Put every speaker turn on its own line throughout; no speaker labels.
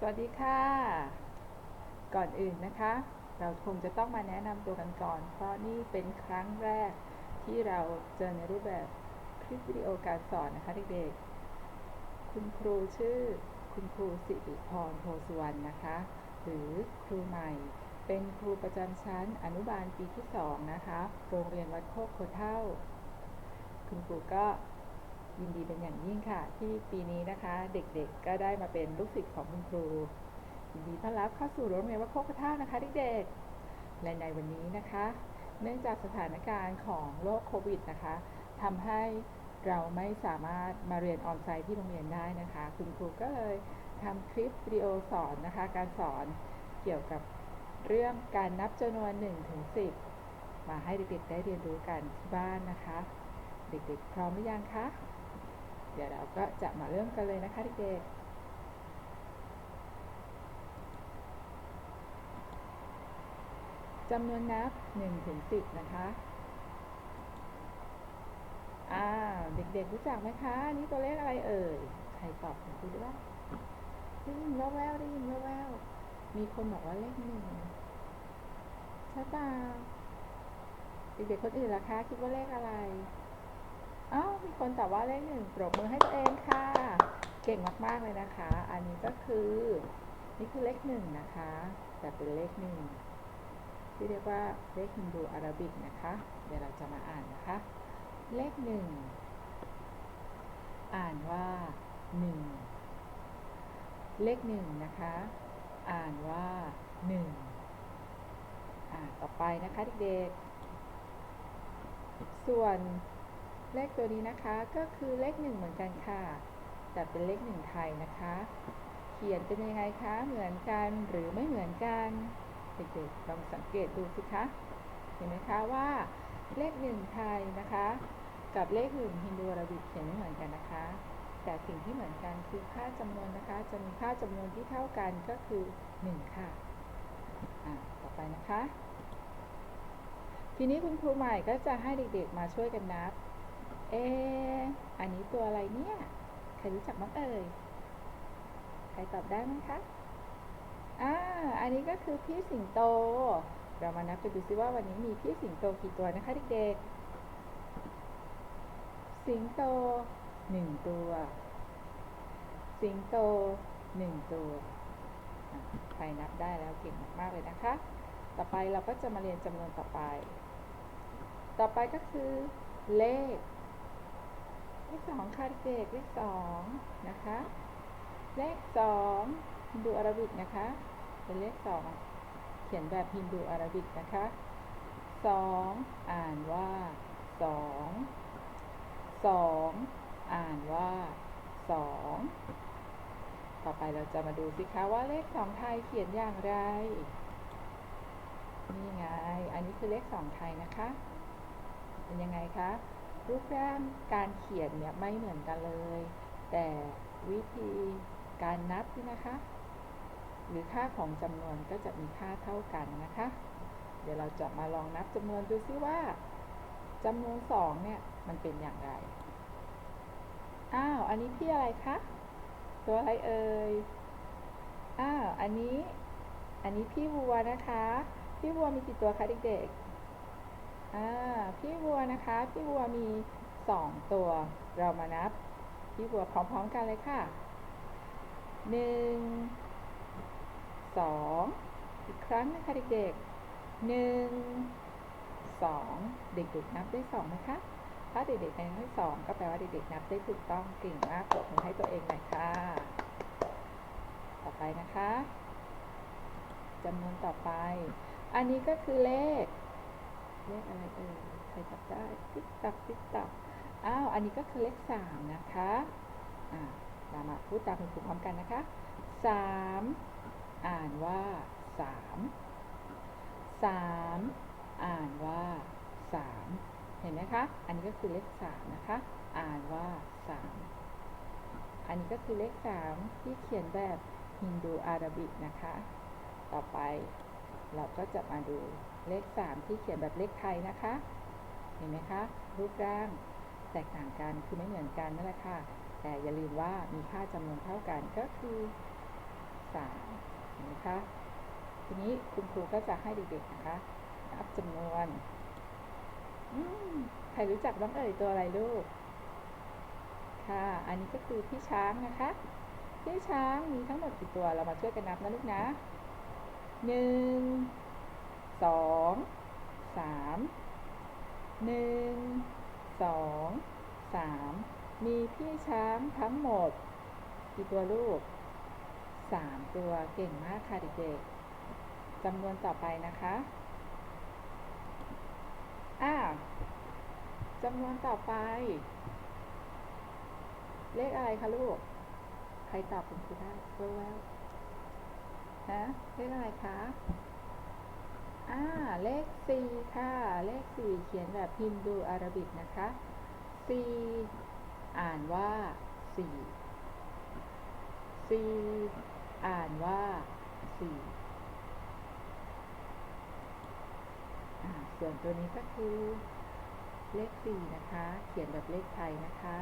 สวัสดีค่ะ ก่อนอื่นนะคะ เราคงจะต้องมาแนะนำตัวกันก่อน เพราะนี่เป็นครั้งแรกที่เราเจอในรูปแบบคลิปวิดีโอการสอนนะคะเด็กๆ คุณครูชื่อคุณครูสิริพรโพสุวรรณนะคะ หรือครูใหม่ เป็นครูประจำชั้นอนุบาลปีที่ 2 นะคะ โรงเรียนวัดโคกโคเท่า คุณครูก็ ยินดีเป็นอย่างยิ่งค่ะ ที่ปีนี้นะคะ เด็กๆก็ได้มาเป็นลูกศิษย์ของคุณครู ยินดีต้อนรับเข้าสู่โรงเรียนวัดโคกเท่านะคะเด็กๆและในวันนี้นะคะ เนื่องจากสถานการณ์ของโรคโควิดนะคะทำให้เราไม่สามารถมาเรียนออนไซต์ที่โรงเรียนได้นะคะ คุณครูก็เลยทำคลิปวิดีโอสอนนะคะ การสอนเกี่ยวกับเรื่องการนับจำนวน1ถึง10 มาให้เด็กๆได้เรียนรู้กันที่บ้านนะคะ เด็กๆ พร้อมหรือยังคะ เดี๋ยวเราก็จะมาเริ่มกันเลยนะคะเด็กๆจำนวนนับ1ถึง10 นะคะอ่าเด็กๆรู้จักไหมคะนี่ตัวเลขอะไรเอ่ย ใครตอบผมดูด้วยได้ยินแววๆได้ยินแววๆมีคนบอกว่าเลขหนึ่งใช่ป่าเด็กๆคนอื่นล่ะคะ คิดว่าเลขอะไร อ้าวมีคนตอบว่าเลขหนึ่งปรบมือให้ตัวเองค่ะ เก่งมากๆเลยนะคะ อันนี้ก็คือ นี่คือเลขหนึ่งนะคะ แต่เป็นเลขหนึ่งที่เรียกว่าเลขฮินดูอาราบิกนะคะ เดี๋ยวเราจะมาอ่านนะคะ เลขหนึ่งอ่านว่าหนึ่งเลขหนึ่งนะคะ อ่านว่าหนึ่งอ่าต่อไปนะคะเด็กๆส่วน เลขตัวนี้นะคะก็คือเลขหนึ่งเหมือนกันค่ะ แต่เป็นเลขหนึ่งไทยนะคะ เขียนเป็นยังไงคะ เหมือนกันหรือไม่เหมือนกันเด็กๆลองสังเกตดูสิคะ เห็นไหมคะว่าเลขหนึ่งไทยนะคะ กับเลขหนึ่งฮินดูอาราบิกเขียนไม่เหมือนกันนะคะ แต่สิ่งที่เหมือนกันคือค่าจำนวนนะคะ จะมีค่าจำนวนที่เท่ากันก็คือ 1 ค่ะอะต่อไปนะคะ ทีนี้คุณครูใหม่ก็จะให้เด็กๆมาช่วยกันนับ เอออันนี้ตัวอะไรเนี่ย ใครรู้จักบ้างเอ่ย ใครตอบได้ไหมคะ อ่า อันนี้ก็คือพี่สิงโต เรามานับกันดูซิว่าวันนี้มีพี่สิงโตกี่ตัวนะคะเด็กๆ สิงโตหนึ่งตัว สิงโตหนึ่งตัวใครนับได้แล้วเก่งมากๆเลยนะคะ ต่อไปเราก็จะมาเรียนจำนวนต่อไป ต่อไปก็คือเลข ขสองค่ะเด็กเลขสองนะคะ เลขสองฮินดูอาราบิกนะคะ เป็นเลขสองเขียนแบบฮินดูอาราบิกนะคะสองอ่านว่าสองสองอ่านว่าสองต่อไปเราจะมาดูสิคะว่าเลขสองไทยเขียนอย่างไร นี่ไง อันนี้คือเลขสองไทยนะคะ เป็นยังไงคะ รูปร่างการเขียนเนี่ยไม่เหมือนกันเลย แต่วิธีการนับนี่นะคะ หรือค่าของจำนวนก็จะมีค่าเท่ากันนะคะ เดี๋ยวเราจะมาลองนับจำนวนดูซิว่าจำนวนสองเนี่ยมันเป็นอย่างไร อ้าว อันนี้พี่อะไรคะ ตัวอะไรเอ่ย อ้าว อันนี้ อันนี้พี่วัวนะคะ พี่วัวมีกี่ตัวคะเด็กๆ อ่าพี่วัวนะคะ พี่วัวมีสองตัว เรามานับ พี่วัวพร้อมๆกันเลยค่ะหนึ่งสองอีกครั้งนะคะเด็กๆหนึ่งสองเด็กๆนับได้สองนะคะถ้าเด็กๆนับได้สองก็แปลว่าเด็กๆนับได้ถูกต้องเก่งมากปรบมือให้ตัวเองหน่อยค่ะ ต่อไปนะคะจำนวนต่อไป อันนี้ก็คือเลข เลขอะไรเอ่ยใครจับได้ติ๊กตักติ๊กตักอ้าวอันนี้ก็คือเลขสามนะคะอ่าเรามาพูดตามคุณครูพร้อมกันนะคะสามอ่านว่าสามสามอ่านว่าสามเห็นไหมคะ อันนี้ก็คือเลขสามนะคะ อ่านว่าสามอันนี้ก็คือเลขสามที่เขียนแบบฮินดูอาราบิกนะคะ ต่อไป เราก็จะมาดูเลขสามที่เขียนแบบเลขไทยนะคะ เห็นไหมคะ รูปร่างแตกต่างกันคือไม่เหมือนกันนั่นแหละค่ะ แต่อย่าลืมว่ามีค่าจำนวนเท่ากันก็คือสามเห็นไหมคะทีนี้คุณครูก็จะให้เด็กๆนะคะนับจำนวนอืมใครรู้จักบ้างเอ่ยตัวอะไรลูก ค่ะ อันนี้ก็คือพี่ช้างนะคะ พี่ช้างมีทั้งหมดกี่ตัวเรามาช่วยกันนับนะลูกนะ หนึ่งสองสามหนึ่งสองสามมีพี่ช้างทั้งหมดกี่ตัวลูกสามตัวเก่งมากค่ะเด็กๆจำนวนต่อไปนะคะอ้าวจำนวนต่อไป เลขอะไรคะลูก ใครตอบคุณครูได้แววๆ ฮะเลขอะไรคะอ่าเลขสี่ค่ะ เลขสี่เขียนแบบพิมพ์ดูอาราบิกนะคะสี่อ่านว่าสี่สี่อ่านว่าสี่อ่าส่วนตัวนี้ก็คือเลขสี่นะคะ เขียนแบบเลขไทยนะคะ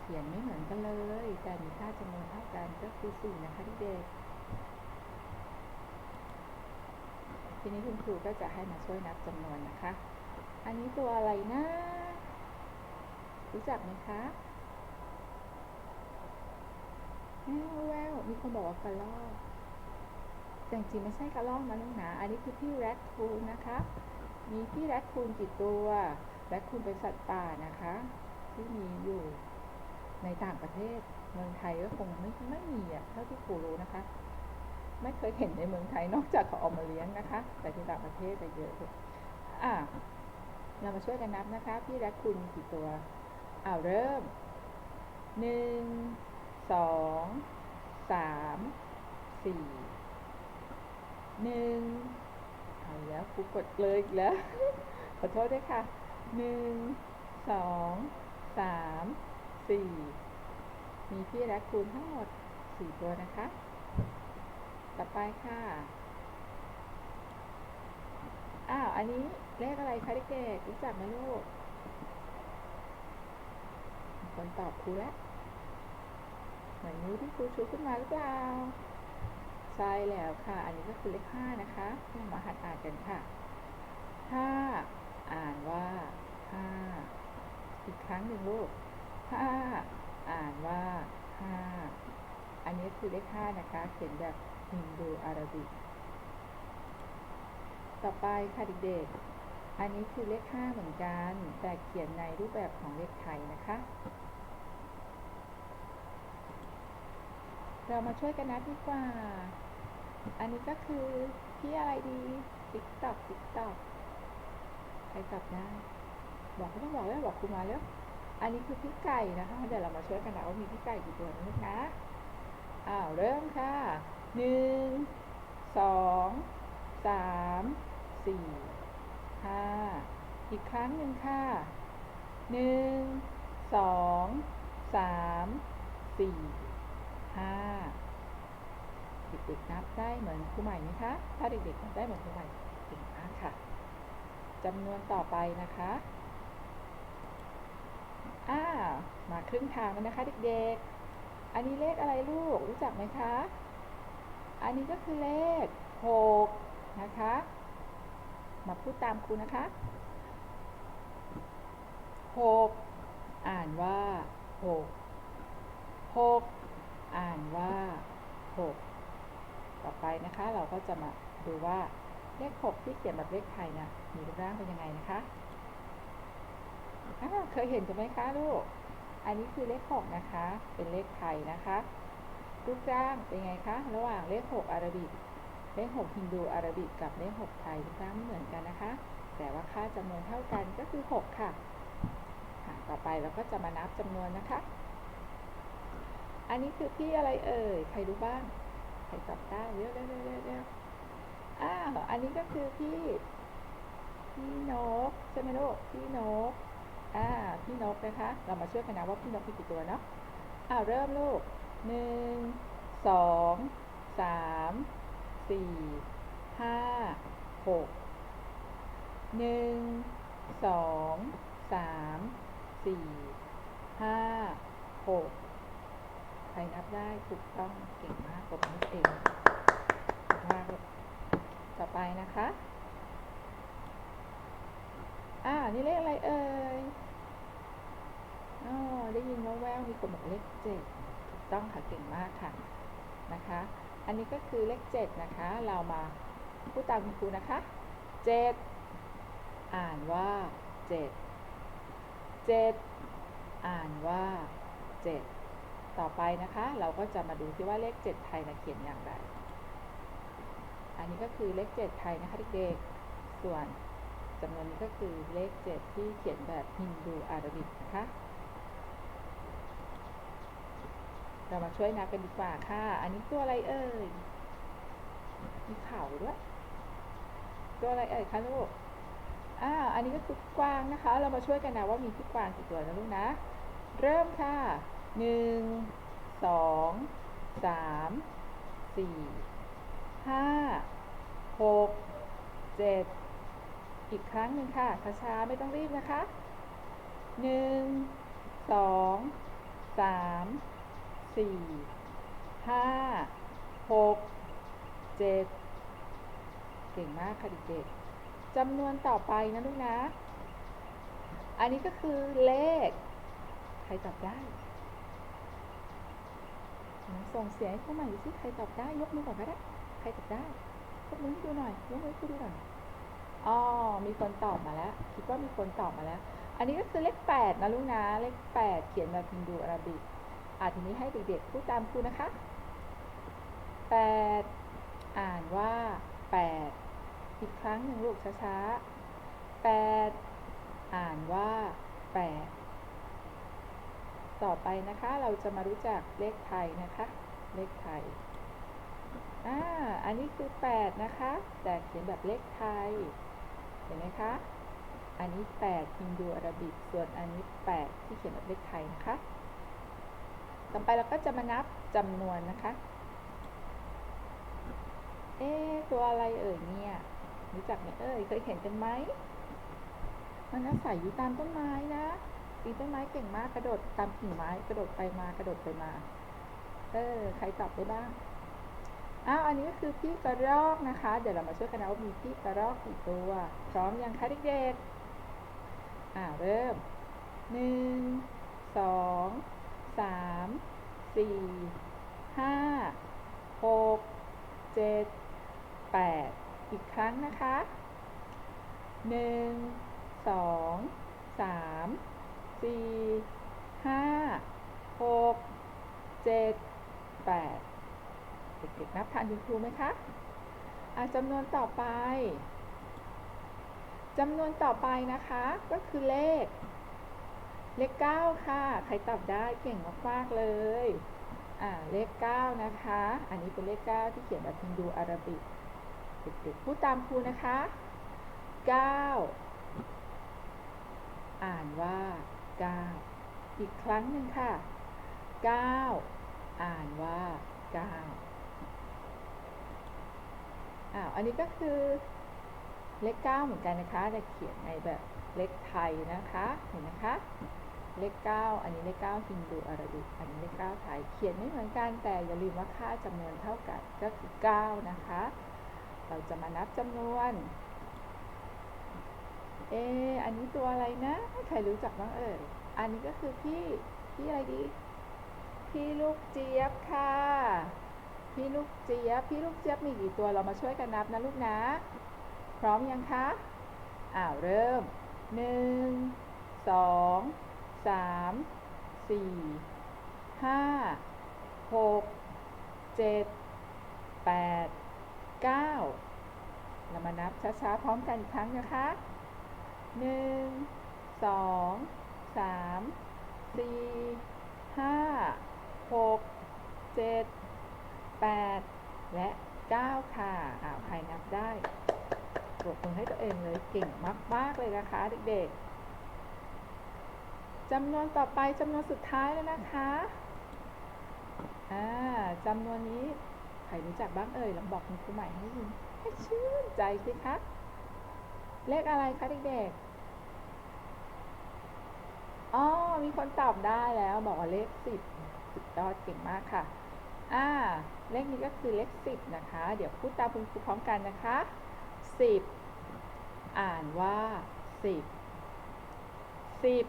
เขียนไม่เหมือนกันเลย แต่มีค่าจำนวนเท่ากันก็คือสี่นะคะเด็กๆ ทีนี้คุณครูก็จะให้มาช่วยนับจำนวนนะคะ อันนี้ตัวอะไรนะ รู้จักไหมคะแววแววมีคนบอกว่ากระรอกแต่จริงๆไม่ใช่กระรอกนะลูกหนะอันนี้คือพี่แรดคูนนะคะ มีพี่แรดคูนกี่ตัว แรดคูนเป็นสัตว์ป่านะคะ ที่มีอยู่ในต่างประเทศ เมืองไทยก็คงไม่ไม่มีอะเท่าที่ครูรู้นะคะ ไม่เคยเห็นในเมืองไทยนอกจากเขาเอามาเลี้ยงนะคะ แต่ที่ต่างประเทศจะเยอะอะเรามาช่วยกันนับนะคะ พี่แรดคูนมีกี่ตัวอ้าวเริ่มหนึ่งสองสามสี่หนึ่งเอาอีกแล้วครูกดเลยอีกแล้ว ขอโทษด้วยค่ะหนึ่งสองสามสี่มีพี่แรคคูนทั้งหมดสี่ตัวนะคะ ต่อไปค่ะ อ้าว อันนี้เลขอะไรคะเด็กๆรู้จักไหมลูก คนตอบครูแล้วเหมือนนิ้วที่ครูชูขึ้นมาหรือเปล่า ใช่แล้วค่ะ อันนี้ก็คือเลขห้านะคะเรามาหัดอ่านกันค่ะห้าอ่านว่าห้าอีกครั้งหนึ่งลูกห้าอ่านว่าห้าอันนี้คือเลขห้านะคะ เขียนแบบ ฮินดูอาราบิก ต่อไปค่ะเด็กๆ อันนี้คือเลขห้าเหมือนกัน แต่เขียนในรูปแบบของเลขไทยนะคะ เรามาช่วยกันนับดีกว่า อันนี้ก็คือพี่อะไรดีติ๊กตอกติ๊กตอกใครตอบได้ บอกเขาต้องบอกแล้วบอกครูมาแล้วอันนี้คือพี่ไก่นะคะ เดี๋ยวเรามาช่วยกันนะว่ามีพี่ไก่กี่ตัวนะลูกนะ อ้าว เริ่มค่ะ หนึ่งสองสามสี่ห้าอีกครั้งหนึ่งค่ะหนึ่งสองสามสี่ห้าเด็กๆนับได้เหมือนครูใหม่ไหมคะ ถ้าเด็กๆนับได้เหมือนครูใหม่เก่งมากค่ะจำนวนต่อไปนะคะอ้ามาครึ่งทางแล้วนะคะเด็กๆ อันนี้เลขอะไรลูกรู้จักไหมคะ อันนี้ก็คือเลขหกนะคะ มาพูดตามครูนะคะหกอ่านว่าหกหกอ่านว่าหกต่อไปนะคะ เราก็จะมาดูว่าเลขหกที่เขียนแบบเลขไทยนะมีรูปร่างเป็นยังไงนะคะเคยเห็นใช่ไหมคะลูก อันนี้คือเลขหกนะคะ เป็นเลขไทยนะคะ รูปร่างเป็นไงคะ ระหว่างเลขหกอาราบิก เลขหกฮินดูอาราบิก กับเลขหกไทยรูปร่างไม่เหมือนกันนะคะ แต่ว่าค่าจำนวนเท่ากันก็คือหกค่ะ ต่อไปเราก็จะมานับจำนวนนะคะ อันนี้คือพี่อะไรเอ่ย ใครรู้บ้าง ใครตอบได้เร็วเร็วเร็วเร็วเร็วอ้าวอันนี้ก็คือพี่ พี่นกใช่ไหมลูก พี่นกอ่าพี่นกนะคะ เรามาช่วยกันนะว่าพี่นกมีกี่ตัวเนาะอ้าวเริ่มลูก หนึ่งสองสามสี่ห้าหกหนึ่งสองสามสี่ห้าหกใครนับได้ถูกต้องเก่งมากกว่ามือเองมากต่อไปนะคะอ่านี่เลขอะไรเอ่ยอ๋อได้ยินแว่วๆมีคนบอกเลขเจ็ด ต้องค่ะเก่งมากค่ะนะคะ อันนี้ก็คือเลขเจ็ดนะคะ เรามาพูดตามคุณครูนะคะเจ็ดอ่านว่าเจ็ดเจ็ดอ่านว่าเจ็ดต่อไปนะคะ เราก็จะมาดูที่ว่าเลขเจ็ดไทยนะเขียนอย่างไร อันนี้ก็คือเลขเจ็ดไทยนะคะเด็กๆส่วนจำนวนนี้ก็คือเลขเจ็ดที่เขียนแบบฮินดูอาราบิกนะคะ เรามาช่วยนับกันดีกว่าค่ะ อันนี้ตัวอะไรเอ่ย มีเข่าด้วย ตัวอะไรเอ่ยคะลูกอ่าอันนี้ก็คือกวางนะคะ เรามาช่วยกันนะว่ามีพี่กวางกี่ตัวนะลูกนะ เริ่มค่ะหนึ่งสองสามสี่ห้าหกเจ็ดอีกครั้งหนึ่งค่ะช้าๆไม่ต้องรีบนะคะหนึ่งสองสาม สี่ห้าหกเจ็ดเก่งมากค่ะเด็กๆจำนวนต่อไปนะลูกนะ อันนี้ก็คือเลข ใครตอบได้ส่งเสียงเข้ามาดูสิใครตอบได้ยกมือก่อนก็ได้ใครตอบได้ยกมือให้ดูหน่อยยกมือให้ดูหน่อยอ๋อมีคนตอบมาแล้ว คิดว่ามีคนตอบมาแล้ว อันนี้ก็คือเลขแปดนะลูกนะเลขแปดเขียนแบบฮินดูอาราบิก อะทีนี้ให้เด็กๆพูดตามครูนะคะแปดอ่านว่าแปดอีกครั้งหนึ่งลูกช้าๆแปดอ่านว่าแปดต่อไปนะคะเราจะมารู้จักเลขไทยนะคะ เลขไทย อ่า อันนี้คือแปดนะคะ แต่เขียนแบบเลขไทย เห็นไหมคะ อันนี้แปดฮินดูอาราบิก ส่วนอันนี้แปดที่เขียนแบบเลขไทยนะคะ ต่อไปเราก็จะมานับจำนวนนะคะ เอ๊ะตัวอะไรเอ่ยเนี่ยรู้จักไหมเอ่ยเคยเห็นกันไหมมันอาศัยอยู่ตามต้นไม้นะปีนต้นไม้เก่งมากกระโดดตามกิ่งไม้กระโดดไปมากระโดดไปมา เออใครตอบได้บ้างอ้าวอันนี้ก็คือพี่กระรอกนะคะ เดี๋ยวเรามาช่วยกันนะว่ามีพี่กระรอกกี่ตัวพร้อมยังคะเด็กๆอ่าเริ่มหนึ่งสอง สามสี่ห้าหกเจ็ดแปดอีกครั้งนะคะหนึ่งสองสามสี่ห้าหกเจ็ดแปดเด็กๆนับทันคุณครูไหมคะอะจำนวนต่อไปจำนวนต่อไปนะคะก็คือเลข เลข9ค่ะ ใครตอบได้เก่งมากๆเลย อ่า เลข9นะคะ อันนี้เป็นเลข9ที่เขียนแบบฮินดูอาราบิก เด็กๆพูดตามครูนะคะ9อ่านว่า9อีกครั้งหนึ่งค่ะ9อ่านว่า9อ้าว อันนี้ก็คือเลข9เหมือนกันนะคะ แต่เขียนในแบบเลขไทยนะคะ เห็นนะคะ เลข 9 อันนี้เลข 9ฮินดูอาราบิกอันนี้เลข 9 ไทย เขียนไม่เหมือนกันแต่อย่าลืมว่าค่าจำนวนเท่ากันก็คือ 9 นะคะ เราจะมานับจำนวนเอออันนี้ตัวอะไรนะ ใครรู้จักบ้างเอ่ย อันนี้ก็คือพี่ พี่อะไรดี พี่ลูกเจี๊ยบค่ะ พี่ลูกเจี๊ยบ พี่ลูกเจี๊ยบมีกี่ตัว เรามาช่วยกันนับนะลูกนะ พร้อมยังคะ อ้าวเริ่มหนึ่งสอง สามสี่ห้าหกเจ็ดแปดเก้าเรามานับช้าๆพร้อมกันอีกครั้งนะคะหนึ่งสองสามสี่ห้าหกเจ็ดแปดและเก้าค่ะอ้าวใครนับได้ปรบมือให้ตัวเองเลยเก่งมาก ๆ เลยนะคะเด็ก ๆ จำนวนต่อไปจำนวนสุดท้ายแล้วนะคะอ่าจำนวนนี้ใครรู้จักบ้างเอ่ยลองบอกคุณครูใหม่ให้ยินให้ชื่นใจสิคะ เลขอะไรคะเด็กๆ อ๋อ มีคนตอบได้แล้วบอกว่าเลขสิบถูกยอดเก่งมากค่ะ อ่า เลขนี้ก็คือเลขสิบนะคะ เดี๋ยวพูดตามคุณครูพร้อมกันนะคะสิบ อ่านว่าสิบสิบ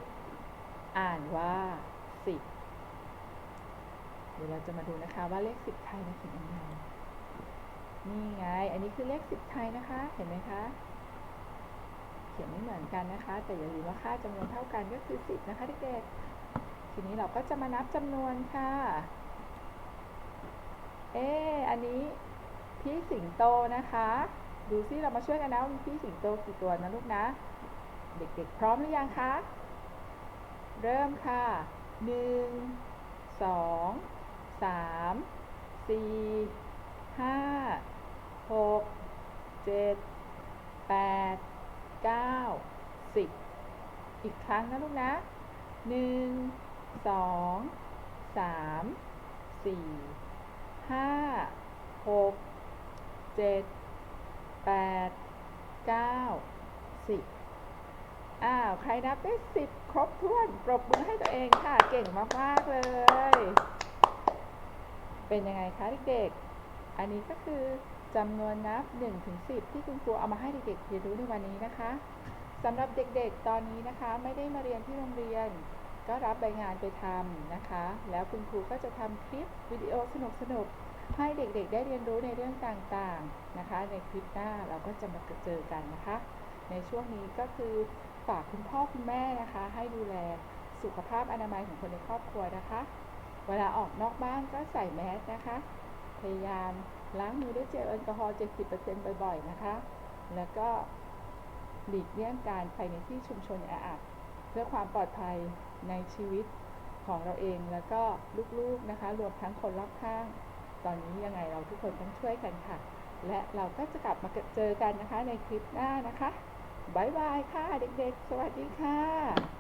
อ่านว่าสิบเดี๋ยวเราจะมาดูนะคะว่าเลขสิบไทยมันเขียนยังไง นี่ไง อันนี้คือเลขสิบไทยนะคะ เห็นไหมคะ เขียนไม่เหมือนกันนะคะ แต่อย่าลืมว่าค่าจำนวนเท่ากันก็คือสิบนะคะเด็กๆ ทีนี้เราก็จะมานับจำนวนค่ะ เอออันนี้พี่สิงโตนะคะ ดูซิเรามาช่วยกันนะพี่สิงโตกี่ตัวนะลูกนะ เด็กๆ พร้อมหรือยังคะ เริ่มค่ะ 1 2 3 4 5 6 7 8 9 10 อีกครั้งนะลูกนะ 1 2 3 4 5 6 7 8 9 10 อ้าวใครนับได้สิบครบถ้วนปรบมือให้ตัวเองค่ะ เก่งมากๆเลย เป็นยังไงคะเด็กๆ อันนี้ก็คือจำนวนนับ1ถึง10 ที่คุณครูเอามาให้เด็กๆเรียนรู้ในวันนี้นะคะสำหรับเด็กๆ ตอนนี้นะคะไม่ได้มาเรียนที่โรงเรียน ก็รับใบงานไปทำนะคะ แล้วคุณครูก็จะทำคลิปวิดีโอสนุกๆ ให้เด็กๆ ได้เรียนรู้ในเรื่องต่างๆนะคะ ในคลิปหน้าเราก็จะมาเจอกันนะคะ ในช่วงนี้ก็คือ ฝากคุณพ่อคุณแม่นะคะ ให้ดูแลสุขภาพอนามัยของคนในครอบครัวนะคะ เวลาออกนอกบ้านก็ใส่แมสนะคะ พยายามล้างมือด้วยเจลแอลกอฮอล์ 70%บ่อยๆ นะคะ แล้วก็หลีกเลี่ยงการไปในที่ชุมชนแออัดเพื่อความปลอดภัยในชีวิตของเราเองแล้วก็ลูกๆนะคะ รวมทั้งคนรอบข้าง ตอนนี้ยังไงเราทุกคนต้องช่วยกันค่ะ และเราก็จะกลับมาเจอกันนะคะในคลิปหน้านะคะ บายบายค่ะ เด็กๆ สวัสดีค่ะ